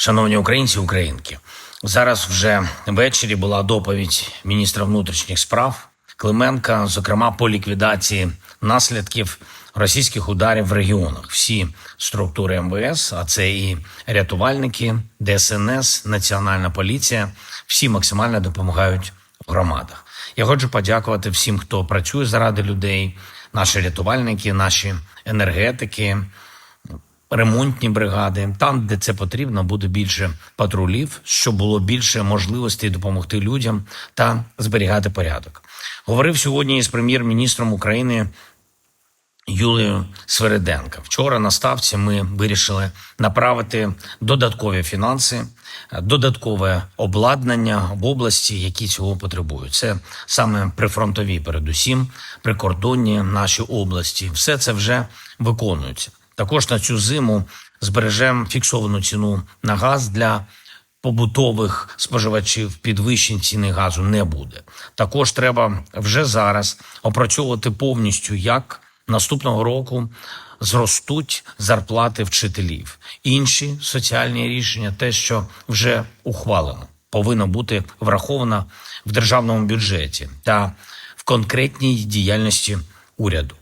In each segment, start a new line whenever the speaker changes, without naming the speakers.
Шановні українці, українки, зараз вже ввечері була доповідь міністра внутрішніх справ Клименка, зокрема по ліквідації наслідків російських ударів в регіонах. Всі структури МВС, а це і рятувальники, ДСНС, Національна поліція, всі максимально допомагають в громадах. Я хочу подякувати всім, хто працює заради людей, наші рятувальники, наші енергетики, ремонтні бригади. Там, де це потрібно, буде більше патрулів, щоб було більше можливостей допомогти людям та зберігати порядок. Говорив сьогодні із прем'єр-міністром України Юлією Свериденко. Вчора на ставці ми вирішили направити додаткові фінанси, додаткове обладнання в області, які цього потребують. Це саме прифронтові, передусім, прикордонні наші області. Все це вже виконується. Також на цю зиму збережемо фіксовану ціну на газ для побутових споживачів підвищень ціни газу не буде. Також треба вже зараз опрацьовувати повністю, як наступного року зростуть зарплати вчителів. Інші соціальні рішення, те, що вже ухвалено, повинно бути враховано в державному бюджеті та в конкретній діяльності уряду.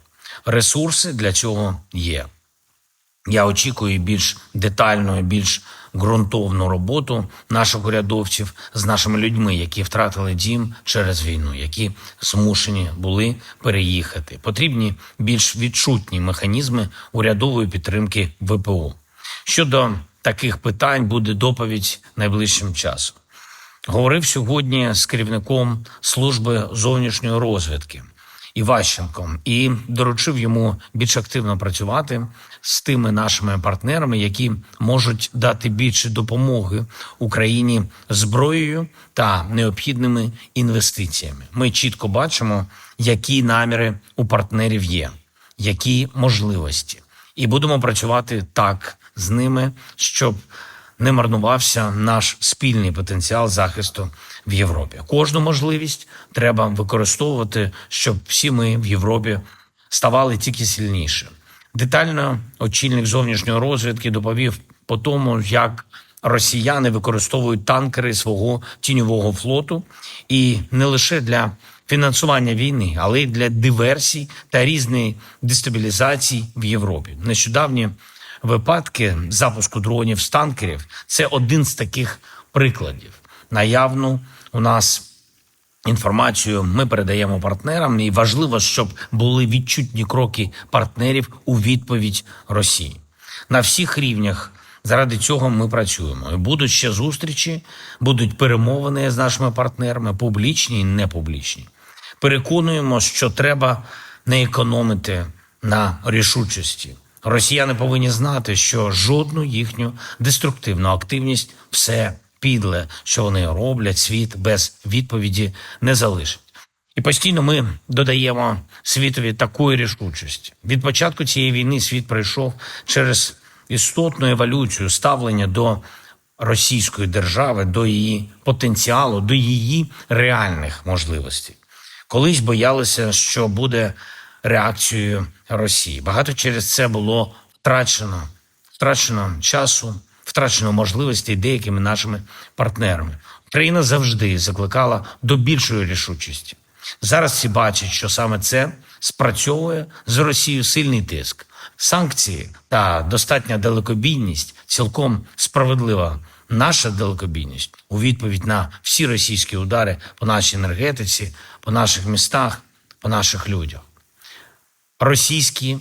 Ресурси для цього є. Я очікую більш детальну, більш ґрунтовну роботу наших урядовців з нашими людьми, які втратили дім через війну, які змушені були переїхати. Потрібні більш відчутні механізми урядової підтримки ВПО. Щодо таких питань буде доповідь найближчим часом. Говорив сьогодні з керівником служби зовнішньої розвідки. Іващенком і доручив йому більш активно працювати з тими нашими партнерами, які можуть дати більше допомоги Україні зброєю та необхідними інвестиціями. Ми чітко бачимо, які наміри у партнерів є, які можливості, і будемо працювати так з ними, щоб не марнувався наш спільний потенціал захисту в Європі. Кожну можливість треба використовувати, щоб всі ми в Європі ставали тільки сильніше. Детально очільник зовнішньої розвідки доповів по тому, як росіяни використовують танкери свого тіньового флоту, і не лише для фінансування війни, але й для диверсій та різної дестабілізації в Європі. Нещодавні випадки запуску дронів з танкерів це один з таких прикладів. Наявну у нас інформацію ми передаємо партнерам, і важливо, щоб були відчутні кроки партнерів у відповідь Росії на всіх рівнях. Заради цього ми працюємо. Будуть ще зустрічі, будуть перемовини з нашими партнерами, публічні і непублічні. Переконуємо, що треба не економити на рішучості. Росіяни повинні знати, що жодну їхню деструктивну активність все підле, що вони роблять, світ без відповіді не залишить. І постійно ми додаємо світові такої рішучості. Від початку цієї війни світ пройшов через істотну еволюцію ставлення до російської держави, до її потенціалу, до її реальних можливостей. Колись боялися, що буде реакцією Росії. Багато через це було втрачено, втрачено часу, втрачено можливостей деякими нашими партнерами. Україна завжди закликала до більшої рішучості. Зараз всі бачать, що саме це спрацьовує з Росією сильний тиск. Санкції та достатня далекобійність цілком справедлива. Наша далекобійність у відповідь на всі російські удари по нашій енергетиці, по наших містах, по наших людях. Російські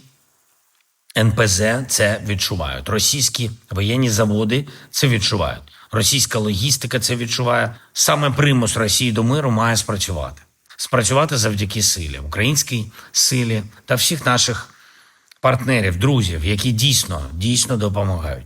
НПЗ це відчувають. Російські воєнні заводи це відчувають. Російська логістика це відчуває. Саме примус Росії до миру має спрацювати. Спрацювати завдяки силі, українській силі та всіх наших партнерів, друзів, які дійсно дійсно допомагають.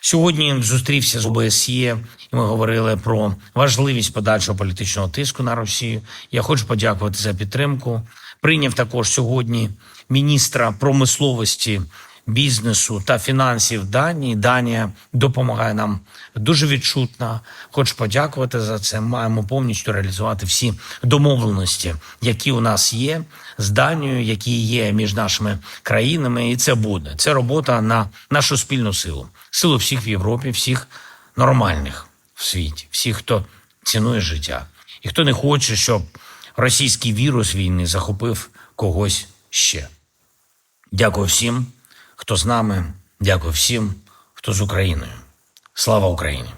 Сьогодні зустрівся з ОБСЄ, і ми говорили про важливість подальшого політичного тиску на Росію. Я хочу подякувати за підтримку. Прийняв також сьогодні міністра промисловості, бізнесу та фінансів Данії. Данія допомагає нам дуже відчутно. Хочу подякувати за це. Маємо повністю реалізувати всі домовленості, які у нас є з Данією, які є між нашими країнами, і це буде. Це робота на нашу спільну силу, силу всіх в Європі, всіх нормальних в світі, всіх, хто цінує життя, і хто не хоче, щоб російський вірус війни захопив когось ще. Дякую всім, хто з нами. Дякую всім, хто з Україною. Слава Україні!